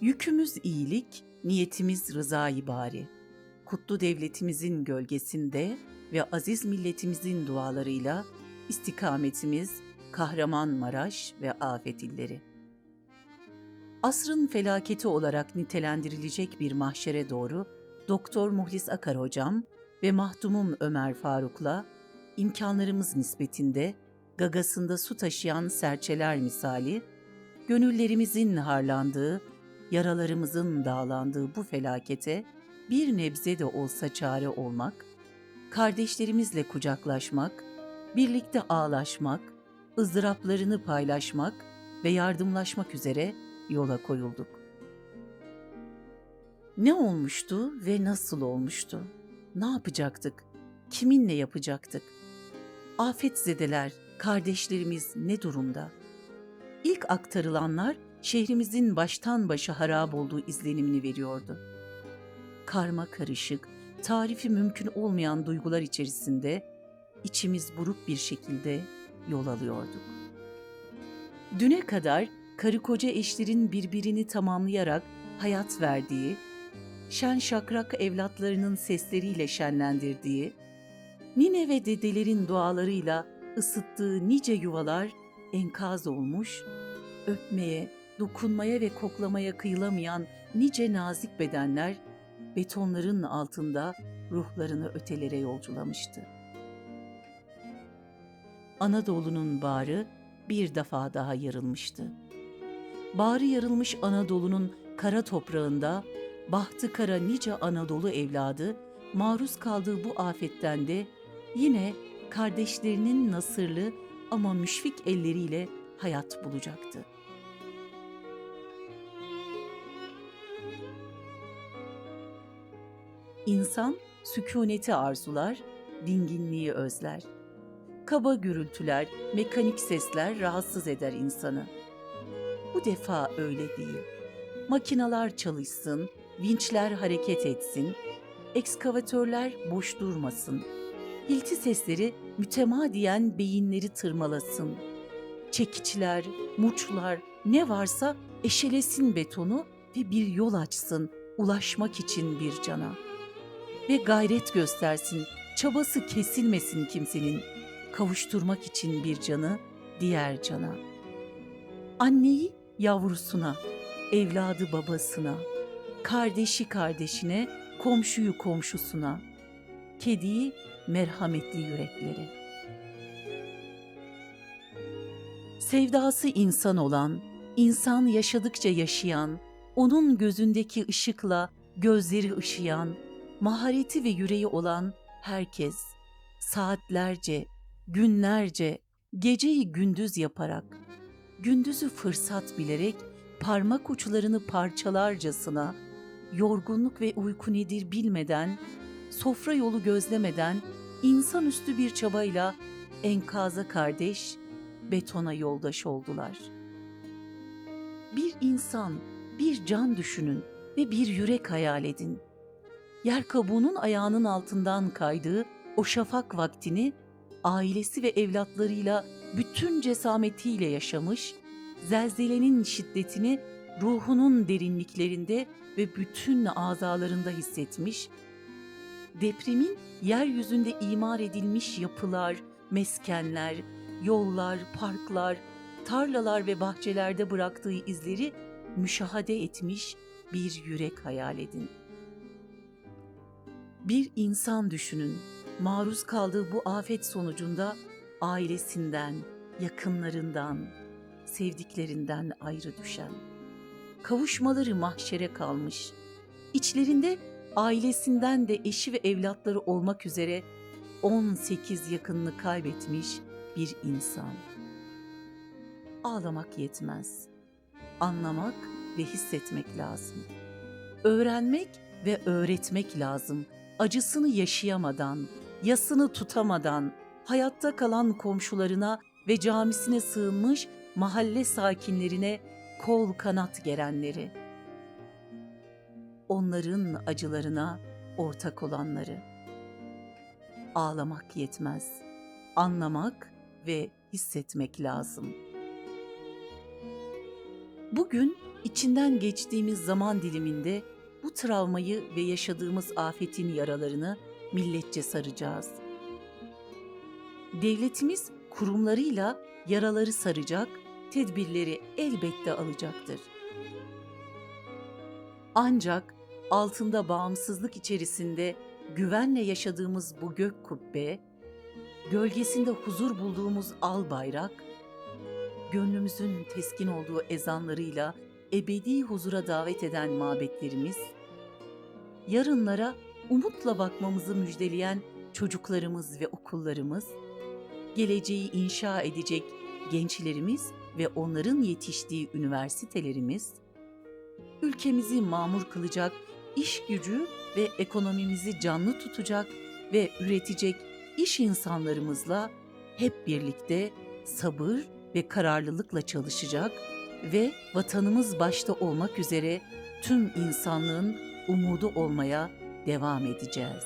Yükümüz iyilik, niyetimiz rızayı bari. Kutlu devletimizin gölgesinde ve aziz milletimizin dualarıyla istikametimiz Kahramanmaraş ve afet illeri. Asrın felaketi olarak nitelendirilecek bir mahşere doğru Doktor Muhlis Akar hocam ve mahdumum Ömer Faruk'la imkanlarımız nispetinde gagasında su taşıyan serçeler misali gönüllerimizin harlandığı, yaralarımızın dağlandığı bu felakete bir nebze de olsa çare olmak, kardeşlerimizle kucaklaşmak, birlikte ağlaşmak, ızdıraplarını paylaşmak ve yardımlaşmak üzere yola koyulduk. Ne olmuştu ve nasıl olmuştu? Ne yapacaktık? Kiminle yapacaktık? Afetzedeler, kardeşlerimiz ne durumda? İlk aktarılanlar şehrimizin baştan başa harap olduğu izlenimini veriyordu. Karma karışık, tarifi mümkün olmayan duygular içerisinde içimiz buruk bir şekilde yol alıyorduk. Düne kadar karı koca eşlerin birbirini tamamlayarak hayat verdiği, şen şakrak evlatlarının sesleriyle şenlendirdiği, nine ve dedelerin dualarıyla ısıttığı nice yuvalar enkaz olmuş, öpmeye, dokunmaya ve koklamaya kıyılamayan nice nazik bedenler betonların altında ruhlarını ötelere yolculamıştı. Anadolu'nun bağrı bir defa daha yarılmıştı. Bağrı yarılmış Anadolu'nun kara toprağında bahtı kara nice Anadolu evladı maruz kaldığı bu afetten de yine kardeşlerinin nasırlı ama müşfik elleriyle hayat bulacaktı. İnsan sükuneti arzular, dinginliği özler. Kaba gürültüler, mekanik sesler rahatsız eder insanı. Bu defa öyle değil. Makinalar çalışsın, vinçler hareket etsin, ekskavatörler boş durmasın. Hilti sesleri mütemadiyen beyinleri tırmalasın. Çekiçler, murçlar ne varsa eşelesin betonu ve bir yol açsın ulaşmak için bir cana. Ve gayret göstersin, çabası kesilmesin kimsenin, kavuşturmak için bir canı diğer cana. Anneyi yavrusuna, evladı babasına, kardeşi kardeşine, komşuyu komşusuna, kediyi merhametli yüreklere. Sevdası insan olan, insan yaşadıkça yaşayan, onun gözündeki ışıkla gözleri ışıyan, mahareti ve yüreği olan herkes saatlerce, günlerce, geceyi gündüz yaparak, gündüzü fırsat bilerek parmak uçlarını parçalarcasına, yorgunluk ve uyku nedir bilmeden, sofra yolu gözlemeden, insanüstü bir çabayla enkaza kardeş, betona yoldaş oldular. Bir insan, bir can düşünün ve bir yürek hayal edin. Yer kabuğunun ayağının altından kaydığı o şafak vaktini ailesi ve evlatlarıyla bütün cesametiyle yaşamış, zelzelenin şiddetini ruhunun derinliklerinde ve bütün azalarında hissetmiş, depremin yeryüzünde imar edilmiş yapılar, meskenler, yollar, parklar, tarlalar ve bahçelerde bıraktığı izleri müşahede etmiş bir yürek hayal edin. Bir insan düşünün, maruz kaldığı bu afet sonucunda ailesinden, yakınlarından, sevdiklerinden ayrı düşen, kavuşmaları mahşere kalmış, içlerinde ailesinden de eşi ve evlatları olmak üzere 18 yakınını kaybetmiş bir insan. Ağlamak yetmez. Anlamak ve hissetmek lazım. Öğrenmek ve öğretmek lazım. Acısını yaşayamadan, yasını tutamadan, hayatta kalan komşularına ve camisine sığınmış mahalle sakinlerine kol kanat gerenleri. Onların acılarına ortak olanları. Ağlamak yetmez. Anlamak ve hissetmek lazım. Bugün içinden geçtiğimiz zaman diliminde travmayı ve yaşadığımız afetin yaralarını milletçe saracağız. Devletimiz kurumlarıyla yaraları saracak, tedbirleri elbette alacaktır. Ancak altında bağımsızlık içerisinde güvenle yaşadığımız bu gök kubbe, gölgesinde huzur bulduğumuz al bayrak, gönlümüzün teskin olduğu ezanlarıyla ebedi huzura davet eden mabetlerimiz, yarınlara umutla bakmamızı müjdeleyen çocuklarımız ve okullarımız, geleceği inşa edecek gençlerimiz ve onların yetiştiği üniversitelerimiz, ülkemizi mamur kılacak iş gücü ve ekonomimizi canlı tutacak ve üretecek iş insanlarımızla hep birlikte sabır ve kararlılıkla çalışacak ve vatanımız başta olmak üzere tüm insanlığın umudu olmaya devam edeceğiz.